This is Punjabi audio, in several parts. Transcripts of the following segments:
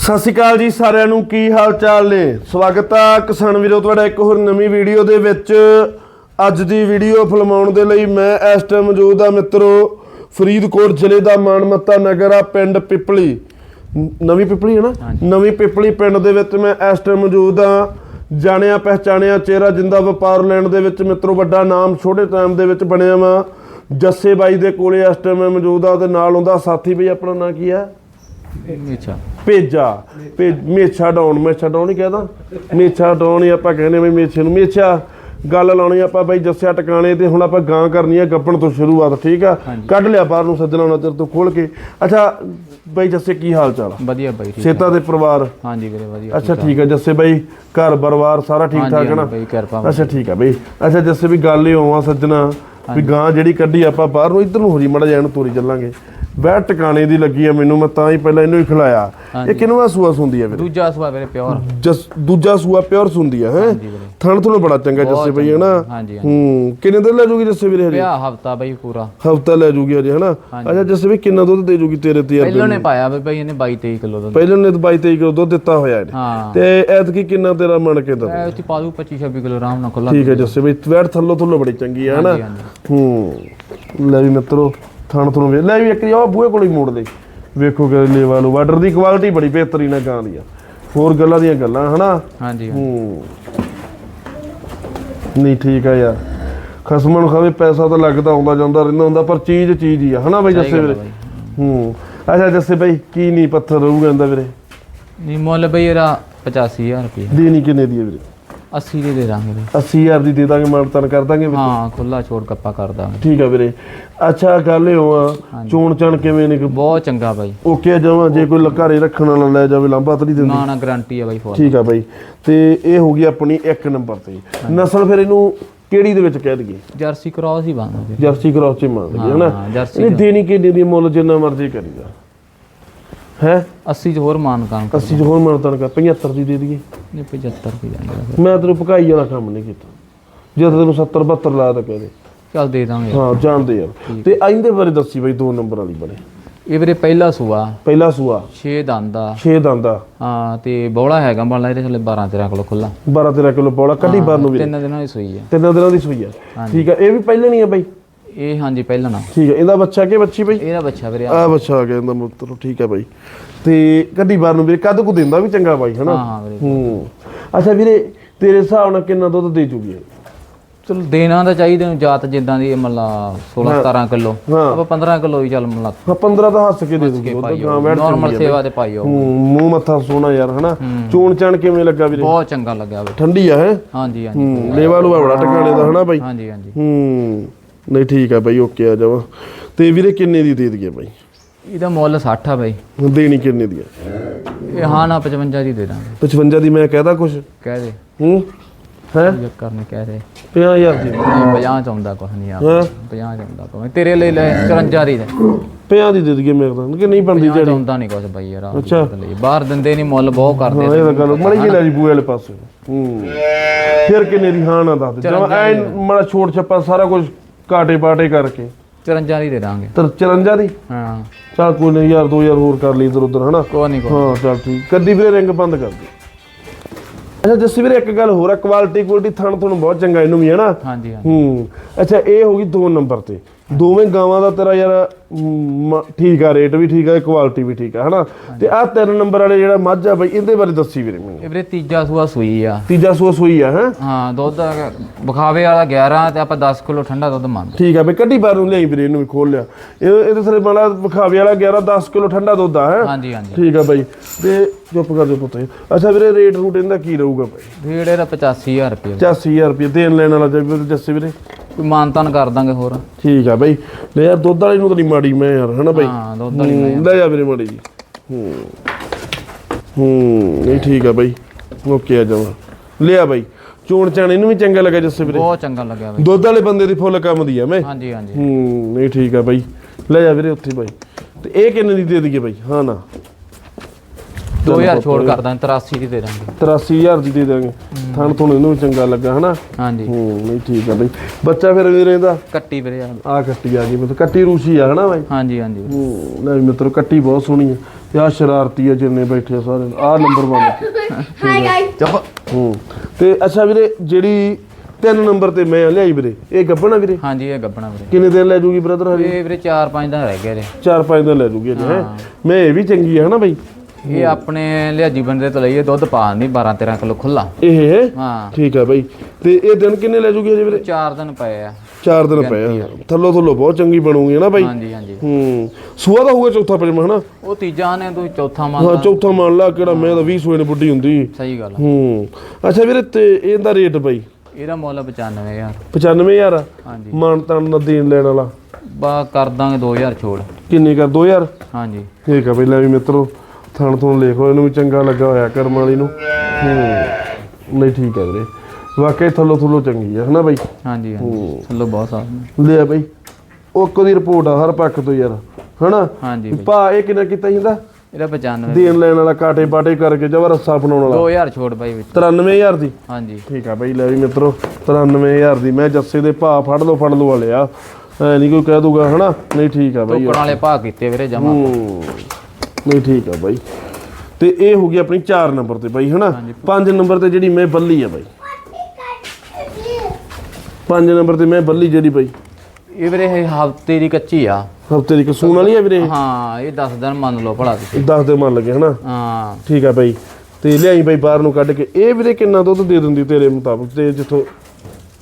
ਸਤਿ ਸ਼੍ਰੀ ਅਕਾਲ ਜੀ ਸਾਰਿਆਂ ਨੂੰ ਕੀ ਹਾਲ ਚਾਲ ਨੇ? ਸਵਾਗਤ ਆ ਕਿਸਾਨ ਵੀਰੋ ਤੁਹਾਡਾ ਇੱਕ ਹੋਰ ਨਵੀਂ ਵੀਡੀਓ ਦੇ ਵਿੱਚ। ਅੱਜ ਦੀ ਵੀਡੀਓ ਫਿਲਮਾਉਣ ਦੇ ਲਈ ਮੈਂ ਇਸ ਟਾਈਮ ਮੌਜੂਦ ਆ ਮਿੱਤਰੋ ਫਰੀਦਕੋਟ ਜ਼ਿਲ੍ਹੇ ਦਾ ਮਾਨਮੱਤਾ ਨਗਰ ਆ ਪਿੰਡ ਪਿਪਲੀ। ਨਵੀਂ ਪਿਪਲੀ ਹੈ ਨਾ? ਨਵੀਂ ਪਿਪਲੀ ਪਿੰਡ ਦੇ ਵਿੱਚ ਮੈਂ ਇਸ ਟਾਈਮ ਮੌਜੂਦ ਆ। ਜਾਣਿਆ ਪਹਿਚਾਣਿਆ ਚਿਹਰਾ ਜਿੰਦਾ ਵਪਾਰ ਲੈਣ ਦੇ ਵਿੱਚ ਮਿੱਤਰੋ ਵੱਡਾ ਨਾਮ ਛੋਟੇ ਟਾਈਮ ਦੇ ਵਿੱਚ ਬਣਿਆ ਵਾ। ਜੱਸੇ ਬਾਈ ਦੇ ਕੋਲੇ ਇਸ ਟਾਈਮ ਮੈਂ ਮੌਜੂਦ ਆ ਤੇ ਨਾਲ ਉਹਦਾ ਸਾਥੀ ਬਈ ਆਪਣਾ ਨਾਂ ਕੀ ਆ? ਅੱਛਾ। ਭੇਜਾ। ਭੇ ਮੇਛਾ ਡਾਉਣ ਮੇਛਾ ਡਾਉਣ ਹੀ ਕਹਦਾ। ਮੇਛਾ ਡਾਉਣ ਹੀ ਆਪਾਂ ਕਹਿੰਦੇ ਵੀ ਮੇਛੇ ਨੂੰ ਮੇਛਾ। ਗੱਲ ਲਾਉਣੀ ਆਪਾਂ ਬਾਈ ਜੱਸਿਆ ਟਿਕਾਣੇ ਤੇ ਹੁਣ ਆਪਾਂ ਗਾਂ ਕਰਨੀ ਆ ਗੱਪਣ ਤੋਂ ਸ਼ੁਰੂਆਤ ਠੀਕ ਆ? ਕੱਢ ਲਿਆ ਬਾਹਰ ਨੂੰ ਸੱਜਣਾ ਉਹਨਾਂ ਚਿਰ ਤੋਂ ਖੋਲ ਕੇ। ਅੱਛਾ ਬਾਈ ਜੱਸੇ ਕੀ ਹਾਲ ਚਾਲ ਵਧੀਆ ਬਾਈ ਠੀਕ ਸੇਤਾ ਦੇ ਪਰਿਵਾਰ? ਹਾਂਜੀ ਵੀਰੇ ਵਧੀਆ ਅੱਛਾ ਠੀਕ ਆ। ਜੱਸੇ ਬਾਈ ਘਰ ਪਰਿਵਾਰ ਸਾਰਾ ਠੀਕ ਠਾਕ ਹੈ ਨਾ? ਹਾਂਜੀ ਬਾਈ, ਕਿਰਪਾ ਅੱਛਾ ਠੀਕ ਆ ਬਈ। ਅੱਛਾ ਜੱਸੇ ਵੀ ਗੱਲ ਹੀ ਹੋਵਾਂ ਸੱਜਣਾ। ਵੀ ਗਾਂ ਜਿਹੜੀ ਕੱਢੀ ਆਪਾਂ ਬਾਹਰ ਨੂੰ ਇੱਧਰ ਨੂੰ ਹੋ ਜੀ ਮੜਾ ਜਾਣ ਤੋਰੀ ਚੱਲਾਂਗੇ। ਬਹਿ ਟਿਕਾਣੇ ਦੀ ਲੱਗੀ ਆ ਮੈਨੂੰ ਮੈਂ ਤਾਂ ਹੀ ਪਹਿਲਾਂ ਇਹਨੂੰ ਹੀ ਖਿਲਾਇਆ। ਇਹ ਕਿਨਵਾ ਸੂਆ ਸੁੰਦੀ ਆ ਵੀਰੇ ਦੂਜਾ ਸਵਾ ਵੀਰੇ ਪਿਓਰ। ਜਸ ਦੂਜਾ ਸੂਆ ਪਿਓਰ ਸੁੰਦੀ ਆ ਹੈ। ਥਣ ਥਣ ਬੜਾ ਚੰਗਾ ਜੱਸੇ ਬਈ ਹਨਾ? ਹੂੰ ਕਿੰਨੇ ਦਿਨ ਲੈ ਜੂਗੀ ਜੱਸੇ ਵੀਰੇ ਹਜੇ? ਵਿਆਹ ਹਫਤਾ ਬਾਈ ਪੂਰਾ। ਹਫਤਾ ਲੈ ਜੂਗੀ ਹਜੇ ਹਨਾ? ਅੱਛਾ ਜੱਸੇ ਵੀ ਕਿੰਨਾ ਦੁੱਧ ਦੇ ਜੂਗੀ ਤੇਰੇ ਤੇ ਪਹਿਲੋਂ ਨੇ ਪਾਇਆ ਬਈ ਬਾਈ ਇਹਨੇ 22 23 ਕਿਲੋ ਦਾ ਪਹਿਲਾਂ ਨੇ ਤਾਂ 22 23 ਕਿਲੋ ਦੁੱਧ ਦਿੱਤਾ ਹੋਇਆ ਇਹਨੇ। ਤੇ ਐਤਕੀ ਕਿੰਨਾ ਤੇਰਾ ਮਣ ਕੇ ਦਾ? ਇਹ ਉੱਥੇ ਪਾ ਦੂ 25 26 ਕਿਲੋ ਆਰਾਮ ਨਾਲ ਖੁੱਲਾ ਠੀਕ ਹੈ ਜੱਸੇ ਬਈ ਵੈਟ ਥੱਲੋ ਥੱਲੋ ਬੜੀ ਚੰਗੀ ਆ ਹਨਾ। ਹੂੰ। ਲੈ ਵੀ ਮਿੱਤਰੋ ਥਣ ਥਣ ਵੇ ਲੈ ਵੀ ਇੱਕ ਆ ਬੂਹੇ ਕੋਲ ਹੀ ਮੋੜ ਦੇ। ਵੇਖੋ ਕਿ ਲੇਵਾ ਲੋ। ਵਾਟਰ ਦੀ ਕੁਆਲਿਟੀ ਬੜੀ ਬਿਹਤਰੀਨ ਆ ਗਾਂ ਦੀ ਆ। ਹੋਰ ਗੱਲਾਂ ਦੀਆਂ ਗੱਲਾਂ ਹਨਾ? ਹਾਂਜੀ। ਹੂੰ। ਨਹੀਂ ਠੀਕ ਆ ਯਾਰ। ਖਸਮਾਂ ਨੂੰ ਖਾਵੇ ਪੈਸਾ ਤਾਂ ਲੱਗਦਾ ਆਉਂਦਾ ਜਾਂਦਾ ਰਹਿੰਦਾ ਹੁੰਦਾ ਪਰ ਚੀਜ਼ ਚੀਜ਼ ਹੀ ਆ। ਹਨਾ ਬਈ ਜੱਸੇ ਵੀਰੇ। ਹੂੰ। ਅੱਛਾ ਜੱਸੇ ਬਈ ਕੀ ਨਹੀਂ ਪੱਥਰ ਰਹੂਗਾ ਇਹਦਾ ਵੀਰੇ? ਨਹੀਂ ਮੁੱਲ ਬਈ ਇਹਦਾ 85000 ਰੁਪਏ ਦੇਣੀ ਕਿੰਨੇ ਦੀ ਹੈ ਵੀਰੇ? 80 ਦੇ ਦੇ ਦਾਂਗੇ ਬਈ 80000 ਦੀ ਦੇ ਦਾਂਗੇ ਮਾਨਤਨ ਕਰ ਦਾਂਗੇ ਵੀਰੇ। ਹਾਂ ਖੁੱਲਾ ਛੋੜ ਕੱਪਾ ਕਰ ਦਾਂਗੇ। ਠੀਕ ਆ ਵੀਰੇ। ਅੱਛਾ ਗੱਲ ਇਹ ਆ ਚੋਣ ਚਣ ਕਿਵੇਂ ਨੇ? ਬਹੁਤ ਚੰਗਾ ਬਾਈ। ਓਕੇ ਜਮਾ ਜੇ ਕੋਈ ਲਕਾਰੇ ਰੱਖਣ ਵਾਲਾ ਲੈ ਜਾਵੇ ਲਾਂਭਾ ਤਾਂ ਨਹੀਂ ਦਿੰਦੀ। ਨਾ ਨਾ ਗਾਰੰਟੀ ਆ ਬਾਈ ਫੁੱਲ ਠੀਕ ਆ ਬਾਈ। ਤੇ ਇਹ ਹੋ ਗਈ ਆਪਣੀ ਇੱਕ ਨੰਬਰ ਤੇ। ਨਸਲ ਫਿਰ ਇਹਨੂੰ ਕਿਹੜੀ ਦੇ ਵਿੱਚ ਕਹਿ ਦਈਏ? ਜਰਸੀ ਕ੍ਰਾਸ ਹੀ ਵੀਰੇ ਜਰਸੀ ਕ੍ਰਾਸ ਚ ਮੰਨ ਲਈਏ ਹਨਾ? ਜਰਸੀ ਇਹ ਦੇਣੀ ਕਿੰਨੀ ਦੀ ਮੁੱਲ ਜਿੰਨਾ ਮਰਜ਼ੀ ਕਰੀਦਾ। ਹੈ? 80 ਚ ਹੋਰ ਮਾਨ ਕਰ 80 ਚ ਹੋਰ ਮਾਨਤਨ ਕਰ 75 ਦੀ ਦੇ ਦਈਏ। ਨਹੀਂ 75 ਰੁਪਏ ਜਾਂਦਾ ਮੈਂ ਤੈਨੂੰ ਭਕਾਈ ਵਾਲਾ ਕੰਮ ਨਹੀਂ ਕੀਤਾ। ਜੇ ਤੈਨੂੰ 70 72 ਲਾ ਤਾਂ ਕਹਦੇ। ਚੱਲ ਦੇ ਦਾਂਗੇ। ਹਾਂ ਜਾਣਦੇ ਯਾਰ ਤੇ ਆਇੰਦੇ ਬਾਰੇ ਦੱਸੀ ਬਾਈ ਦੋ ਨੰਬਰ ਵਾਲੀ ਬਣੇ। ਇਹ ਵੀਰੇ ਪਹਿਲਾ ਸੂਆ। ਪਹਿਲਾ ਸੂਆ। 6 ਦੰਦ। ਆ 6 ਦੰਦਾ। ਹਾਂ ਤੇ ਬੋਲਾ ਹੈਗਾ ਮੰਨ ਲਾ ਇਹਦੇ ਥੱਲੇ 12 13 ਕਿਲੋ ਖੁੱਲਾ 12 13 ਕਿਲੋ ਬੋਲਾ ਕੱਢੀ ਬਾਹਰ ਨੂੰ ਵੀ ਤਿੰਨ ਦਿਨਾਂ ਦੀ ਸੂਈ ਆ। ਤਿੰਨ ਦਿਨਾਂ ਦੀ ਸੂਈ ਆ। ਠੀਕ ਆ ਇਹ ਵੀ ਪਹਿਲੇ ਨਹੀਂ ਆ ਬਾਈ? ਇਹ ਹਾਂਜੀ ਪਹਿਲਾ ਨਾ ਠੀਕ ਆ ਇਹਦਾ ਬੱਚਾ ਕਿ ਬੱਚੀ ਬਾਈ? ਇਹਦਾ ਬੱਚਾ ਵੀਰੇ। ਆ ਆ ਬੱਚਾ ਆ ਗਿਆ ਇਹਦਾ ਮੁੱਤਰ ਠੀਕ ਆ ਬਾਈ। ਤੇ ਕੱਢੀ ਬਾਹਰ ਨੂੰ ਵੀਰੇ ਕੱਦ ਕੁ ਦਿੰਦਾ ਵੀ ਚੰਗਾ ਬਾਈ ਹਨਾ? ਹਾਂ ਹਾਂ ਵੀਰੇ ਹੂੰ। ਅੱਛਾ ਵੀਰੇ ਤੇਰੇ ਹਿਸਾਬ ਨਾਲ ਕਿੰਨਾ ਦੁੱਧ ਦੇ ਜੂਗੀ ਇਹ? ਚਲੋ ਦੇਣਾ ਤਾਂ ਚਾਹੀਦਾ ਨੂੰ ਜਾਤ ਜਿੱਦਾਂ ਦੀ ਮੱਲਾ 16 17 ਕਿਲੋ। ਹਾਂ। ਆਪਾਂ 15 ਕਿਲੋ ਹੀ ਚੱਲ ਮੱਲਾ ਹਾਂ 15 ਤਾਂ ਹੱਸ ਕੇ ਦੇ ਦੂਗੀ ਦੁੱਧ ਪਾਈਓ ਹਾਂ ਵੈਟ ਨਾਰਮਲ ਸੇਵਾ ਤੇ ਪਾਈਓ ਹੂੰ ਮੂੰਹ ਮੱਥਾ ਸੋਹਣਾ ਯਾਰ ਹਨਾ? ਚੋਣ ਚਣ ਕਿਵੇਂ ਲੱਗਾ ਵੀਰੇ? ਬਹੁਤ ਚੰਗਾ ਲੱਗਿਆ ਵੀਰੇ। ਠੰਡੀ ਆ ਹੈ? ਹਾਂਜੀ ਹਾਂਜੀ ਹੂੰ ਲੇਵਾ ਲੂਆ ਬੜਾ ਟਿਕਾਣੇ ਦਾ ਹਨਾ ਬਾਈ? ਹਾਂਜੀ ਹਾਂਜੀ। ਹੂੰ। ਨਹੀਂ ਠੀਕ ਆ ਬਾਈ ਓਕੇ ਆ ਜਾਵਾ। ਤੇ ਵੀਰੇ ਕਿੰਨੇ ਦੀ ਦੇ ਦਈਏ ਬਾਈ? ਇਹਦਾ ਮੁੱਲ 60 ਆ ਬਾਈ। ਦੇਣੀ ਕਿੰਨੇ ਦੀ ਆ? ਇਹ ਹਾਂ ਨਾ 55 ਦੀ ਦੇ ਦਾਂਗੇ। 55 ਦੀ ਮੈਂ ਕਹਿਦਾ ਕੁਛ। ਕਹਿ ਦੇ। ਹੂੰ? ਹੈ? ਇਹ ਕਰਨੇ ਕਹਿ ਦੇ। 50000 ਦੀ। 50 ਚ ਆਉਂਦਾ ਕੁਛ ਨਹੀਂ ਆ ਹਾਂ? 50 ਚ ਆਉਂਦਾ ਤੇਰੇ ਲਈ ਲੈ 54 ਦੀ ਦੇ। 50 ਦੀ ਦੇ ਦਈਏ ਮੇਰੇ ਤਾਂ। ਕਿ ਨਹੀਂ ਬਣਦੀ ਪੰਜਾਹ ਚ ਆਉਂਦਾ ਨਹੀਂ ਕੁਛ ਬਾਈ ਯਾਰ ਅੱਛਾ। ਬਾਹਰ ਦਿੰਦੇ ਨਹੀਂ ਮੁੱਲ ਬਹੁਤ ਕਰਦੇ ਹਾਂ ਇਹ ਤਾਂ ਗੱਲ ਮੜੀ ਜੀ ਲੈ ਜੀ ਬੂਏ ਵਾਲੇ ਪਾਸੇ। ਹੂੰ। ਫਿਰ ਕਿੰਨੇ ਦੀ ਹਾਂ ਨਾ ਦੱਸ ਦੇ। ਜਮਾ ਐ ਮੜਾ ਛੋਟ ਛੱਪਾ ਸਾਰਾ ਕੁਝ ਕਾਟੇ ਬਾਟੇ ਕਰਕੇ। 54 ਦੀ ਦੇ ਦਾਂਗੇ। ਤੇ 54 ਦੀ? ਹਾਂ। ਚੱਲ ਕੋਈ ਨਹੀਂ ਯਾਰ 2000 ਹੋਰ ਕਰ ਲਈ ਇਧਰ ਉਧਰ ਹਨਾ? ਕੋਈ ਨਹੀਂ ਕੋਈ ਹਾਂ ਚੱਲ ਠੀਕ। ਕੱਦੀ ਵੀਰੇ ਰਿੰਗ ਬੰਦ ਕਰ ਦੇ। ਅੱਛਾ ਜੱਸੀ ਵੀਰੇ ਇੱਕ ਗੱਲ ਹੋਰ ਆ ਕੁਆਲਿਟੀ ਕੁਆਲਿਟੀ ਥਣ ਤੁਹਾਨੂੰ ਬਹੁਤ ਚੰਗਾ ਇਹਨੂੰ ਵੀ ਹਨਾ? ਹਾਂਜੀ ਹਾਂਜੀ। ਹੂੰ। ਅੱਛਾ ਇਹ ਹੋ ਗਈ ਦੋ ਨੰਬਰ ਤੇ। ਦੋਵੇਂ ਗਾਵਾਂ ਦਾ ਤੇਰਾ ਯਾਰ ਮ, ਠੀਕ ਆ ਰੇਟ ਵੀ ਠੀਕ ਆ ਕੁਆਲਿਟੀ ਵੀ ਠੀਕ ਆ ਹਨਾ? ਤੇ ਆਹ ਤਿੰਨ ਨੰਬਰ ਵਾਲੇ ਜਿਹੜਾ ਮੱਝ ਆ ਬਈ ਇਹਦੇ ਬਾਰੇ ਦੱਸੀ ਵੀਰੇ ਮੈਨੂੰ। ਇਹ ਵੀਰੇ ਤੀਜਾ ਸੂਆ ਸੂਈ ਆ। ਤੀਜਾ ਸੂਆ ਸੂਈ ਆ ਹੈ? ਹਾਂ ਦੁੱਧ ਬਖਾਵੇ ਵਾਲਾ 11 ਤੇ ਆਪਾਂ 10 ਕਿਲੋ ਠੰਡਾ ਦੁੱਧ ਮੰਗਦੇ ਠੀਕ ਆ ਬਈ ਕੱਢੀ ਬਾਹਰ ਨੂੰ ਲਿਆਈ ਵੀਰੇ ਇਹਨੂੰ ਵੀ ਖੋਲ ਲਿਆ। ਇਹ ਇਹਦੇ ਸਾਰੇ ਮਾਲਾ ਵਿਖਾਵੇ ਵਾਲਾ 11 10 ਕਿਲੋ ਠੰਡਾ ਦੁੱਧ ਆ ਹੈ? ਹਾਂਜੀ ਹਾਂਜੀ। ਠੀਕ ਆ ਬਾਈ। ਤੇ ਚੁੱਪ ਕਰ ਜਾ ਪੁੱਤ ਅੱਛਾ ਵੀਰੇ ਰੇਟ ਰੂਟ ਇਹਦਾ ਕੀ ਰਹੂਗਾ ਬਾਈ? ਵੀੜ ਇਹਦਾ 85000 ਰੁਪਏ। 85000 ਰੁਪਏ ਦੇਣ ਲੈਣ ਵਾਲਾ ਜੇ ਵੀਰੇ ਜੱਸੇ ਵੀਰੇ। ਕੋਈ ਮਾਨਤਾਨ ਕਰ ਦਾਂਗੇ ਹੋਰ। ਠੀਕ ਆ ਬਾਈ। ਲੈ ਯਾਰ ਦੁੱਧ ਵਾਲੀ ਨੂੰ ਤਾਂ ਨਹੀਂ ਮਾੜੀ ਮੈਂ ਯਾਰ ਹਨਾ ਬਾਈ? ਹਾਂ ਦੁੱਧ ਵਾਲੀ ਹੂੰ, ਲੈ ਜਾ ਵੀਰੇ ਮਾੜੀ ਜੀ। ਹੂੰ। ਹੂੰ ਨਹੀਂ ਠੀਕ ਆ ਬਾਈ। ਓਕੇ ਆ ਜਾਵਾ ਲਿਆ ਬਾਈ ਚੋਣ ਚਾਣ ਇਹਨੂੰ ਵੀ ਚੰਗਾ ਲੱਗਾ ਜੱਸੇ ਵੀਰੇ। ਬਹੁਤ ਚੰਗਾ ਲੱਗਿਆ ਬਈ। ਦੁੱਧ ਵਾਲੇ ਬੰਦੇ ਦੀ ਫੁੱਲ ਕੰਮ ਦੀ ਆ ਮੈਂ। ਹਾਂਜੀ ਹਾਂਜੀ। ਹੂੰ ਨਹੀਂ ਠੀਕ ਆ ਬਾਈ। ਲੈ ਜਾ ਵੀਰੇ ਉੱਥੇ ਬਾਈ। ਤੇ ਇਹ ਕਿੰਨੇ ਦੀ ਦੇ ਦਈਏ ਬਾਈ? ਹਾਂ ਨਾ। 2000 ਛੋੜ ਕਰ ਦਾਂਗੇ 83 ਦੀ ਦੇ ਦਾਂਗੇ। 83000 ਦੀ ਦੇ ਦਾਂਗੇ। ਥਣ ਤੁਹਾਨੂੰ ਇਹਨੂੰ ਵੀ ਚੰਗਾ ਲੱਗਾ ਹਨਾ? ਹਾਂਜੀ। ਹੂੰ ਨਹੀਂ ਠੀਕ ਆ ਬਾਈ। ਬੱਚਾ ਫਿਰ ਵੀਰੇ ਇਹਦਾ ਕੱਟੀ ਵੀਰੇ ਆ। ਆ ਕੱਟੀ ਆ ਗਈ ਮਤਲਬ ਕੱਟੀ ਰੂਸੀ ਆ ਹਨਾ ਬਾਈ? ਹਾਂਜੀ ਹਾਂਜੀ। ਹੂੰ ਲੈ ਵੀ ਮਿੱਤਰੋ ਕੱਟੀ ਬਹੁਤ ਸੋਹਣੀ ਆ। ਆ ਸ਼ਰਾਰਤੀ ਆ ਜਿੰਨੇ ਬੈਠੇ ਆ ਸਾਰੇ। ਆ ਨੰਬਰ 1 Hi guys. ਚੁੱਪ ਹੂੰ। ਤੇ ਅੱਛਾ ਵੀਰੇ ਜਿਹੜੀ ਤਿੰਨ ਨੰਬਰ ਤੇ ਮੈਂ ਲਿਆਈ ਵੀਰੇ ਇਹ ਗੱਬਣਾ ਵੀਰੇ? ਹਾਂਜੀ ਇਹ ਗੱਬਣਾ ਵੀਰੇ। ਕਿੰਨੇ ਦਿਨ ਲੈ ਜੂਗੀ ਬ੍ਰਦਰ ਹਰੀ ਇਹ ਵੀਰੇ 4-5 ਦਿਨ ਰਹਿ ਗਏ ਨੇ ਚਾਰ ਪੰਜ ਦਿਨ ਲੈ ਜੂਗੀ ਇਹ ਹੈ? ਮੈਂ ਇਹ ਵੀ ਚੰਗੀ ਹੈ ਹਨਾ ਬਾਈ? ਇਹ ਆਪਣੇ ਲਿਆਜੀ ਬੰਦੇ ਤੋਂ ਲਈਏ ਦੁੱਧ ਪਾ ਨਹੀਂ 12-13 ਕਿਲੋ ਖੁੱਲਾ ਇਹ ਹੈ। ਠੀਕ ਆ ਬਾਈ। ਤੇ ਇਹ ਦਿਨ ਕਿੰਨੇ ਲੈ ਜੂਗੀ ਅਜੇ ਵੀਰੇ? 4 ਦਿਨ ਪਏ ਆ। ਚਾਰ ਦਿਨ ਪਏ ਆ। ਥੱਲੋ ਥੱਲੋ ਬਹੁਤ ਚੰਗੀ ਬਣੂਗੀ ਹਨਾ ਬਾਈ? ਹਾਂਜੀ ਹਾਂਜੀ। ਹੂੰ। ਸੂਆ ਦਾ ਹੋਊਗਾ ਚੌਥਾ ਪੰਜਵਾਂ ਹਨਾ ਉਹ ਤੀਜਾ ਨੇ ਤੂੰ ਚੌਥਾ ਮੰਨ ਲਾ। ਚੌਥਾ ਮੰਨ ਲਾ ਕਿਹੜਾ ਮੈਂ ਤਾਂ 20 ਸੂਏ ਨੇ ਬੁੱਢੀ ਹੁੰਦੀ। ਸਹੀ ਗੱਲ। ਹੂੰ। ਅੱਛਾ ਵੀਰੇ ਤੇ ਇਹਦਾ ਰੇਟ ਬਾਈ? ਇਹਦਾ ਮੁੱਲ 95000 95000 ਆ? ਹਾਂਜੀ। ਮਾਨ ਤਾਨ ਨਾ ਦੇਣ ਲੈਣ ਵਾਲਾ। ਬਾ ਕਰ ਦਾਂਗੇ 2000 ਛੋੜ। ਕਿੰਨੇ ਕਰ? 2000 ਹਾਂਜੀ। ਠੀਕ ਆ ਬਈ ਲੈ ਵੀ ਮਿੱਤਰੋ। ਥਣ ਥਣ ਲਿਖੋ ਇਹਨੂੰ ਵੀ ਚੰਗਾ ਲੱਗਾ ਹੋਇਆ ਕਰਮ ਵਾਲੀ ਨੂੰ। ਹੂੰ। ਨਹੀਂ ਠੀਕ ਆ ਵੀਰੇ। ਵਾਕਈ ਥੱਲੋ ਥੱਲੋ ਚੰਗੀ ਆ ਹਨਾ ਬਾਈ? ਹਾਂਜੀ ਹਾਂਜੀ। ਚਲੋ ਬਹੁਤ ਸਾਫ਼। ਲੈ ਬਈ ਉਹ ਦੀ ਰਿਪੋਰਟ ਆ ਹਰ ਪੱਖ ਤੋਂ ਯਾਰ ਹਨਾ? ਹਾਂਜੀ। ਭਾ ਇਹ ਕਿੰਨਾ ਕੀਤਾ ਜਾਂਦਾ ਇਹਦਾ? 95 ਦੇਣ ਲੈਣ ਵਾਲਾ ਕਾਟੇ ਬਾਟੇ ਕਰਕੇ ਜਬਰ ਰੱਸਾ ਬਣਾਉਣ ਵਾਲਾ। 2000 ਛੋੜ ਬਾਈ ਵਿੱਚ। 93000 ਦੀ? ਹਾਂਜੀ। ਠੀਕ ਆ ਬਈ ਲੈ ਵੀ ਮਿੱਤਰੋ 93000 ਦੀ। ਮੈਂ ਜੱਸੇ ਦੇ ਭਾ ਫੜ ਲਓ ਫੜ ਲਓ ਵਾਲੇ ਆ ਐ ਨਹੀਂ ਕੋਈ ਕਹਿ ਦੂਗਾ ਹਨਾ? ਨਹੀਂ ਠੀਕ ਆ ਬਈ। ਟੋਕਣ ਵਾਲੇ ਭਾਅ ਕੀਤੇ ਵੀਰੇ ਜਮਾ। ਹੂੰ। ਨਹੀਂ ਠੀਕ ਆ ਬਾਈ। ਤੇ ਇਹ ਹੋ ਗਈ ਆਪਣੀ 4 ਨੰਬਰ ਤੇ ਬਾਈ ਹਨਾ? 5 ਨੰਬਰ ਤੇ ਜਿਹੜੀ ਮੈਂ ਬੱਲੀ ਆ ਬਾਈ। 5 ਨੰਬਰ ਤੇ ਮੈਂ ਬੱਲੀ ਜਿਹੜੀ ਬਾਈ। ਇਹ ਵੀਰੇ ਇਹ ਹਫ਼ਤੇ ਦੀ ਕੱਚੀ ਆ। ਹਫ਼ਤੇ ਦੀ ਕਸੂਣ ਵਾਲੀ ਆ ਵੀਰੇ ਹਾਂ ਇਹ 10 ਦਿਨ ਮੰਨ ਲਓ ਭਲਾ ਤੁਸੀਂ। 10 ਦੇ ਮੰਨ ਲਗੇ ਹਨਾ? ਹਾਂ। ਠੀਕ ਆ ਬਾਈ। ਤੇ ਲਿਆਈ ਬਾਈ ਬਾਹਰ ਨੂੰ ਕੱਢ ਕੇ। ਇਹ ਵੀਰੇ ਕਿੰਨਾ ਦੁੱਧ ਦੇ ਦਿੰਦੀ ਤੇਰੇ ਮੁਤਾਬਕ? ਤੇ ਜਿੱਥੋਂ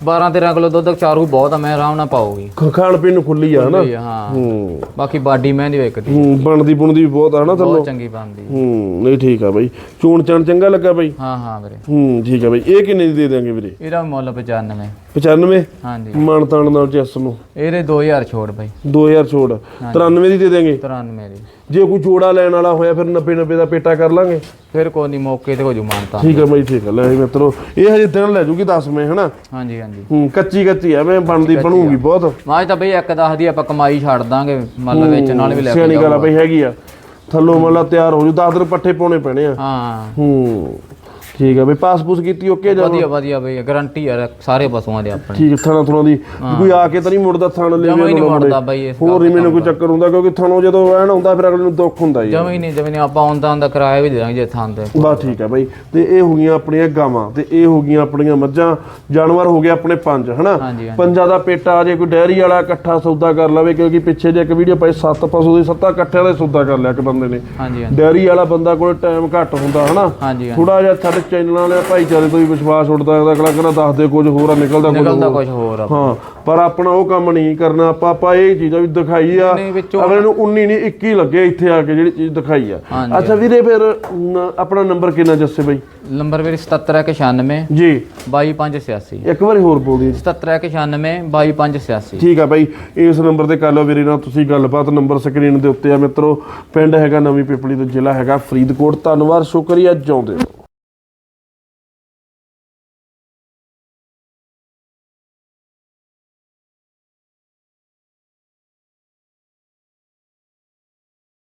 12 13 ਕਿਲੋ ਦੁੱਧ ਚਾਰੂ ਬਹੁਤ ਆ ਮੈਂ ਆਰਾਮ ਨਾਲ ਪਾਉਗੀ ਖ- ਖਾਣ ਪੀਣ ਨੂੰ ਖੁੱਲੀ ਆ ਹਨਾ? ਹਾਂ। ਹੂੰ। ਬਾਕੀ ਬਾਡੀ ਮਹਿੰਦੀ ਵੇਖਦੀ ਹੂੰ ਬਣਦੀ ਬੁਣਦੀ ਵੀ ਬਹੁਤ ਆ ਹਨਾ ਥੱਲੋਂ? ਬਹੁਤ ਚੰਗੀ ਬਣਦੀ। ਹੂੰ ਨਹੀਂ ਠੀਕ ਆ ਬਾਈ। ਚੂਣ ਚਣ ਚੰਗਾ ਲੱਗਾ ਬਾਈ? ਹਾਂ ਹਾਂ ਵੀਰੇ। ਹੂੰ ਠੀਕ ਆ ਬਾਈ। ਇਹ ਕਿੰਨੇ ਦੀ ਦੇ ਦਾਂਗੇ ਵੀਰੇ? ਇਹਦਾ ਮੁੱਲ 95 95 ਹਾਂਜੀ। ਮਨ ਤਾਣ ਨਾਲ ਚੈਸ ਨੂੰ। ਇਹਦੇ 2000 ਛੋੜ ਬਾਈ। 2000 ਛੋੜ 93 ਦੀ ਦੇ ਦਾਂਗੇ 93 ਦੀ। ਜੇ ਕੋਈ ਜੋੜਾ ਲੈਣ ਵਾਲਾ ਹੋਇਆ ਫਿਰ 90 90 ਦਾ ਪੇਟਾ ਕਰ ਲਾਂਗੇ। ਫਿਰ ਕੋਈ ਨਹੀਂ ਮੌਕੇ ਤੇ ਹੋ ਜੂ ਮਾਨਤਾ ਠੀਕ ਆ ਬਾਈ ਠੀਕ ਆ। ਲੈ ਮਿੱਤਰੋ ਇਹ ਹਜੇ ਦਿਨ ਲੈ ਜੂਗੀ 10 ਮੈਂ ਹਨਾ? ਹਾਂਜੀ। ਹਾਂਜੀ। ਹੂੰ ਕੱਚੀ ਕੱਚੀ ਆ ਮੈਂ ਬਣਦੀ ਬਣੂਗੀ ਬਹੁਤ। ਮਾਜ ਤਾਂ ਬਈ ਇੱਕ ਦਸ ਦੀ ਆਪਾਂ ਕਮਾਈ ਛੱਡ ਦਾਂਗੇ ਮੱਲ ਵੇਚਣ ਨਾਲ ਵੀ ਲੈ ਕੇ ਸਿਆਣੀ ਗੱਲ ਆ ਬਈ ਹੈਗੀ ਆ। ਥੱਲੋਂ ਮੱਲਾ ਤਿਆਰ ਹੋ ਜੂ 10 ਦਿਨ ਪੱਠੇ ਪਾਉਣੇ ਪੈਣੇ ਆ। ਹਾਂ। ਹੂੰ। ਠੀਕ ਆ ਬਈ ਪਾਸ ਪੂਸ ਕੀਤੀ ਓਕੇ ਜਾ ਵਧੀਆ ਵਧੀਆ ਬਈ ਗਾਰੰਟੀ ਆ ਸਾਰੇ ਪਸ਼ੂਆਂ ਦੇ ਆਪਣੇ। ਠੀਕ ਥਣਾ ਥਣਾ ਦੀ। ਕੋਈ ਆ ਕੇ ਤਾਂ ਨਹੀਂ ਮੁੜਦਾ ਥਣ ਲੈ ਜਮਾ ਹੀ ਨਹੀਂ ਮੁੜਦਾ ਬਾਈ ਇਸ ਹੋਰ ਨਹੀਂ ਮੈਨੂੰ ਕੋਈ ਚੱਕਰ ਹੁੰਦਾ ਕਿਉਂਕਿ ਥਣੋਂ ਜਦੋਂ ਐਨ ਹੁੰਦਾ ਫਿਰ ਅਗਲੇ ਨੂੰ ਦੁੱਖ ਹੁੰਦਾ ਜੀ ਜਮਾ ਹੀ ਨਹੀਂ ਜਮਾ ਨਹੀਂ ਆਪਾਂ ਆਉਂਦਾ ਆਉਂਦਾ ਕਿਰਾਇਆ ਵੀ ਦੇ ਦਾਂਗੇ ਜੇ ਥਾਂ ਤੇ। ਬਸ ਠੀਕ ਹੈ ਬਾਈ। ਤੇ ਇਹ ਹੋ ਗਈਆਂ ਆਪਣੀਆਂ ਗਾਵਾਂ ਤੇ ਇਹ ਹੋ ਗਈਆਂ ਆਪਣੀਆਂ ਮੱਝਾਂ। ਜਾਨਵਰ ਹੋ ਗਏ ਆਪਣੇ ਪੰਜ ਹਨਾ। ਪੰਜਾਂ ਦਾ ਪੇਟਾ ਜੇ ਕੋਈ ਡੈਰੀ ਵਾਲਾ ਇਕੱਠਾ ਸੌਦਾ ਕਰ ਲਵੇ ਕਿਉਂਕਿ ਪਿੱਛੇ ਜੇ ਇੱਕ ਵੀਡੀਓ ਪਾਈ ਸੱਤ ਪਸ਼ੂ ਦੀ ਸੱਤਾ ਇਕੱਠਿਆਂ ਦਾ ਸੌਦਾ ਕਰ ਲਿਆ ਇੱਕ ਬੰਦੇ ਨੇ। ਡੈਰੀ ਵਾਲਾ ਬੰਦਾ ਕੋਲ ਟਾਈਮ ਘੱਟ ਹੁੰਦਾ ਹਨਾ? ਥੋੜਾ ਜਿਹਾ ਸਾਡੇ ਚੈਨਲਾਂ ਵਾਲੇ ਭਾਈਚਾਰੇ ਤੋਂ ਵੀ ਵਿਸ਼ਵਾਸ ਉੱਠਦਾ ਹੈ ਅਗਲਾ ਕਹਿੰਦਾ ਦੱਸਦੇ ਕੁਝ ਹੋਰ ਆ ਨਿਕਲਦਾ ਕੁਝ ਨਿਕਲਦਾ ਹੋਰ। ਕੁਝ ਹੋਰ ਆ। ਹਾਂ ਪਰ ਆਪਣਾ ਉਹ ਕੰਮ ਨਹੀਂ ਕਰਨਾ ਆਪਾਂ ਆਪਾਂ ਇਹ ਚੀਜ਼ਾਂ ਵੀ ਦਿਖਾਈ ਆ ਨਹੀਂ, ਵਿੱਚੋਂ- ਅਗਲੇ ਨੂੰ 19 ਨਹੀਂ 21 ਲੱਗੇ ਇੱਥੇ ਆ ਕੇ ਜਿਹੜੀ ਚੀਜ਼ ਦਿਖਾਈ ਆ। ਹਾਂਜੀ, ਅੱਛਾ ਵੀਰੇ ਫਿਰ ਨ- ਆਪਣਾ ਨੰਬਰ ਕਿੰਨਾ ਜੱਸੇ ਬਾਈ? ਨੰਬਰ ਵੀਰੇ 7796 ਜੀ। 22586 ਇੱਕ ਵਾਰੀ ਹੋਰ ਬੋਲ ਦਿਓ ਜੀ। 7796 22586 ਠੀਕ ਆ ਬਾਈ ਇਸ ਨੰਬਰ ਤੇ ਕਰ ਲਓ ਵੀਰੇ ਨਾਲ ਤੁਸੀਂ ਗੱਲਬਾਤ। ਨੰਬਰ ਸਕਰੀਨ ਦੇ ਉੱਤੇ ਆ ਮਿੱਤਰੋ ਪਿੰਡ ਹੈਗਾ ਨਵੀਂ ਪਿਪਲੀ ਤੇ ਜ਼ਿਲ੍ਹਾ ਹੈਗਾ ਫਰੀਦਕੋਟ। ਧੰਨਵਾਦ ਸ਼ੁਕਰੀਆ ਜਿਉਂਦੇ ਰਹੋ।